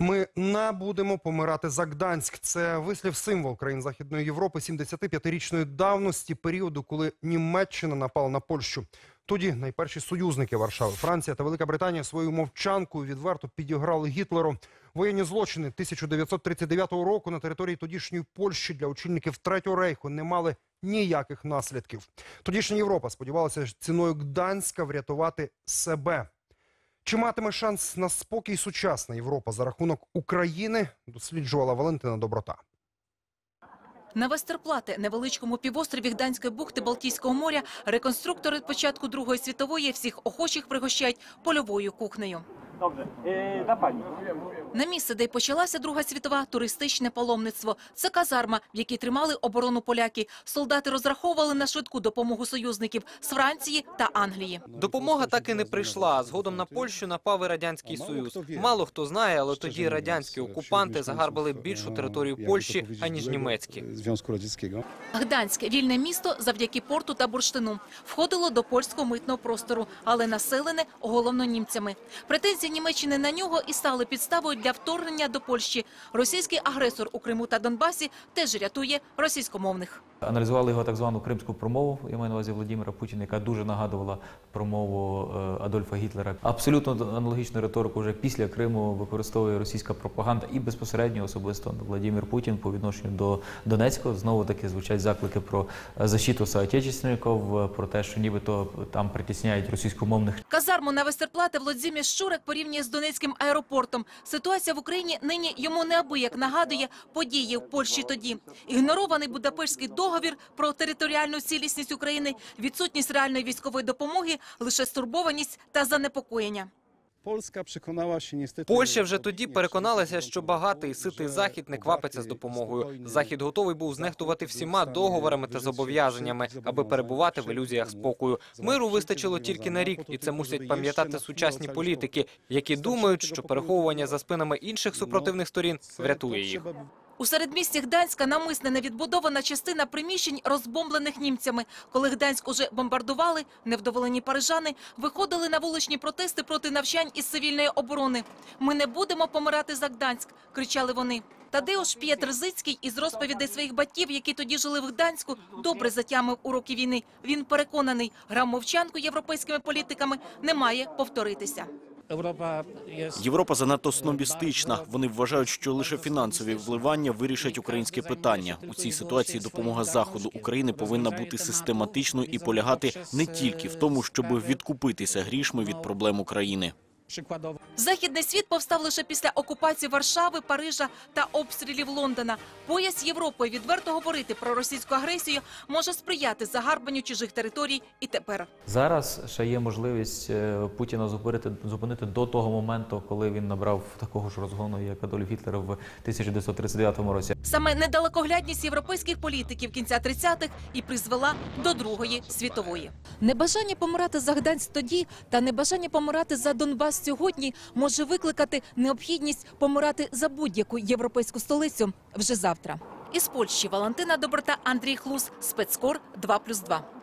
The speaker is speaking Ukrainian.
Ми не будемо помирати за Гданськ. Це вислів символ країн Західної Європи 75-річної давності, періоду, коли Німеччина напала на Польщу. Тоді найперші союзники Варшави, Франція та Велика Британія своєю мовчанкою відверто підіграли Гітлеру. Воєнні злочини 1939 року на території тодішньої Польщі для очільників Третього рейху не мали ніяких наслідків. Тодішня Європа сподівалася ціною Гданська врятувати себе. Чи матиме шанс на спокій сучасна Європа за рахунок України? Досліджувала Валентина Доброта. На Вестерплате, невеличкому півострові Гданської бухти Балтійського моря, реконструктори початку Другої світової всіх охочих пригощають польовою кухнею. Da pani. На місце, де й почалася Друга світова, туристичне паломництво. Це казарма, в якій тримали оборону поляки. Солдати розраховували на швидку допомогу союзників з Франції та Англії. Допомога так і не прийшла. Згодом на Польщу напав і радянський союз. Мало хто знає, але тоді радянські окупанти загарбали більшу територію Польщі аніж німецькі. Związku Radzieckiego. Гданськ – вільне місто завдяки порту та бурштину. Входило до польського митного простору, але населене головно німцями. Претензії Німеччини на нього і стали підставою для вторгнення до Польщі. Російський агресор у Криму та Донбасі теж рятує російськомовних. Аналізували його так звану кримську промову, я маю на увазі Володимира Путіна, яка дуже нагадувала промову е, Адольфа Гітлера. Абсолютно аналогічну риторику вже після Криму використовує російська пропаганда і безпосередньо особисто Владимир Путін по відношенню до Донецького. Знову таки звучать заклики про защиту соотечественників, про те, що нібито там притісняють російськомовних Казарму на Вестерплате Володимир Щурик порівнює з Донецьким аеропортом. Ситуація в Україні нині йому неабияк нагадує події в Польщі тоді. Ігнорований Будапештський договір про територіальну цілісність України, відсутність реальної військової допомоги, лише стурбованість та занепокоєння. Polska переконала ще ністити. Польща вже тоді переконалася, що багатий ситий захід не квапиться з допомогою. Захід готовий був знехтувати всіма договорами та зобов'язаннями, аби перебувати в ілюзіях спокою. Миру вистачило тільки на рік, і це мусять пам'ятати сучасні політики, які думають, що переховування за спинами інших супротивних сторін врятує їх. У середмісті Гданська намисне невідбудована частина приміщень, розбомблених німцями. Коли Гданськ уже бомбардували, невдоволені парижани виходили на вуличні протести проти навчань із цивільної оборони. «Ми не будемо помирати за Гданськ», – кричали вони. Тадеуш П'єтр Зицький із розповідей своїх батьків, які тоді жили в Гданську, добре затямив уроки війни. Він переконаний, гра в мовчанку європейськими політиками не має повторитися. Європа занадто снобістична. Вони вважають, що лише фінансові вливання вирішать українське питання. У цій ситуації допомога заходу України повинна бути систематичною і полягати не тільки в тому, щоб відкупитися грішми від проблем України. Західний світ повстав лише після окупації Варшави, Парижа та обстрілів Лондона. Пояс Європою відверто говорити про російську агресію може сприяти загарбанню чужих територій і тепер. Зараз ще є можливість е, Путіна зупинити, зупинити до того моменту, коли він набрав такого ж розгону, як Адольф Гітлер в 1939 році. Саме недалекоглядність європейських політиків кінця 30-х і призвела до Другої світової. Небажання помирати за Гданськ тоді та небажання помирати за Донбас сьогодні може викликати необхідність помирати за будь-яку європейську столицю вже завтра. Із Польщі Валентина Доброта, Андрій Хлус, спецкор 2+,2.